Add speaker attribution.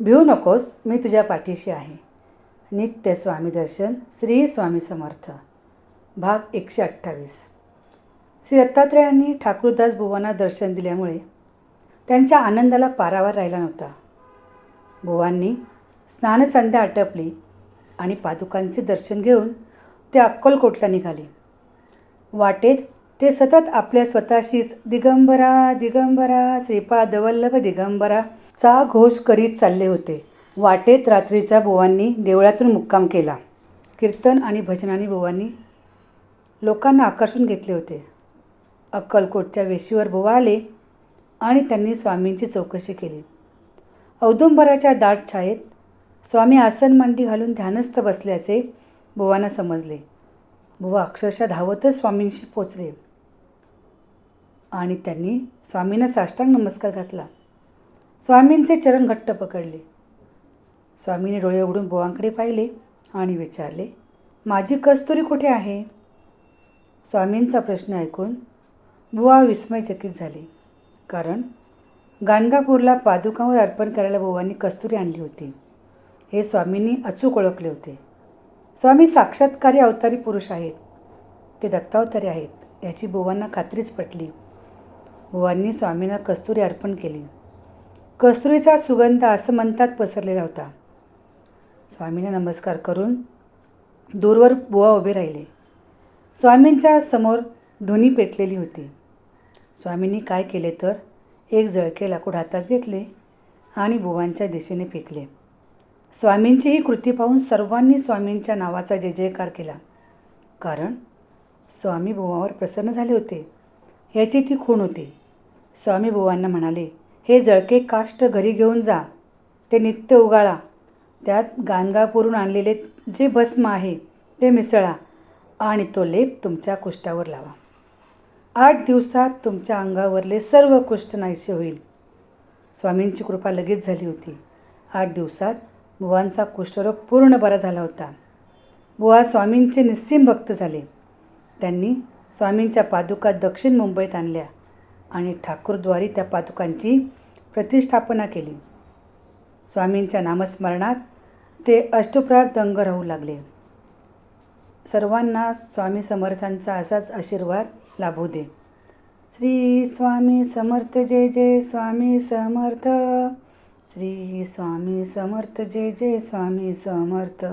Speaker 1: भिऊ नकोस मी तुझ्या पाठीशी आहे. नित्य स्वामी दर्शन श्री स्वामी समर्थ. भाग एकशे अठ्ठावीस. श्री दत्तात्रयांनी ठाकूरदास बुवांना दर्शन दिल्यामुळे त्यांच्या आनंदाला पारावर राहिला नव्हता. बुवांनी स्नानसंध्या आटपली आणि पादुकांचे दर्शन घेऊन ते अक्कलकोटला निघाले. वाटेत ते सतत आपल्या स्वतःशीच दिगंबरा दिगंबरा श्रीपाद वल्लभ दिगंबरा चा घोष करीत चालले होते. वाटेत रात्रीचा बुवांनी देवळातून मुक्काम केला. कीर्तन आणि भजनाने बुवांनी लोकांना आकर्षून घेतले होते. अक्कलकोटच्या वेशीवर बुवा आले आणि त्यांनी स्वामींची चौकशी केली. औदुंबराच्या दाट छायेत स्वामी आसन मांडी घालून ध्यानस्थ बसल्याचे बुवांना समजले. बुवा अक्षरशः धावतच स्वामींशी पोचले. आणि त्यांनी स्वामींना साष्टांग नमस्कार घातला. स्वामींचे चरण घट्ट पकडले. स्वामीने डोळे उघडून बुवांकडे पाहिले आणि विचारले माझी कस्तुरी कुठे आहे? स्वामींचा प्रश्न ऐकून बुवा विस्मयचकित झाले कारण गाणगापूरला पादुकांवर अर्पण करायला बुवांनी कस्तुरी आणली होती. हे स्वामींनी अचूक ओळखले होते. स्वामी साक्षात्कारी अवतारी पुरुष आहेत. ते दत्तावतारी आहेत याची बुवांना खात्रीच पटली. बुवांनी स्वामींना कस्तुरी अर्पण केली. कस्तुरीचा सुगंध आसमंतात पसरलेला होता. स्वामींना नमस्कार करून दूरवर बुवा उभे राहिले. स्वामींच्या समोर धुनी पेटलेली होती. स्वामींनी काय केले तर एक जळके लाकूड हातात घेतले आणि बुवांच्या दिशेने फेकले. स्वामींची ही कृती पाहून सर्वांनी स्वामींच्या नावाचा जय जयकार केला. कारण स्वामी बुवावर प्रसन्न झाले होते. याची ती खूण होती. स्वामी बुवांना म्हणाले हे जळके काष्ट घरी घेऊन जा. ते नित्य उगाळा. त्यात गाणगापूरून आणलेले जे भस्म आहे ते मिसळा आणि तो लेप तुमच्या कुष्ठावर लावा. आठ दिवसात तुमच्या अंगावरले सर्व कुष्ठ नाहीसे होईल. स्वामींची कृपा लगेच झाली होती. आठ दिवसात बुवांचा कुष्ठरोग पूर्ण बरा झाला होता. बुवा स्वामींचे निस्सीम भक्त झाले. त्यांनी स्वामींच्या पादुका दक्षिण मुंबईत आणल्या आणि ठाकूरद्वारी त्या पादुकांची प्रतिष्ठापना केली. स्वामींच्या नामस्मरणात ते अष्टप्रार दंग राहू लागले. सर्वांना स्वामी समर्थांचा असाच आशीर्वाद लाभू दे. श्री स्वामी समर्थ जय जय स्वामी समर्थ. श्री स्वामी समर्थ जय जय स्वामी समर्थ.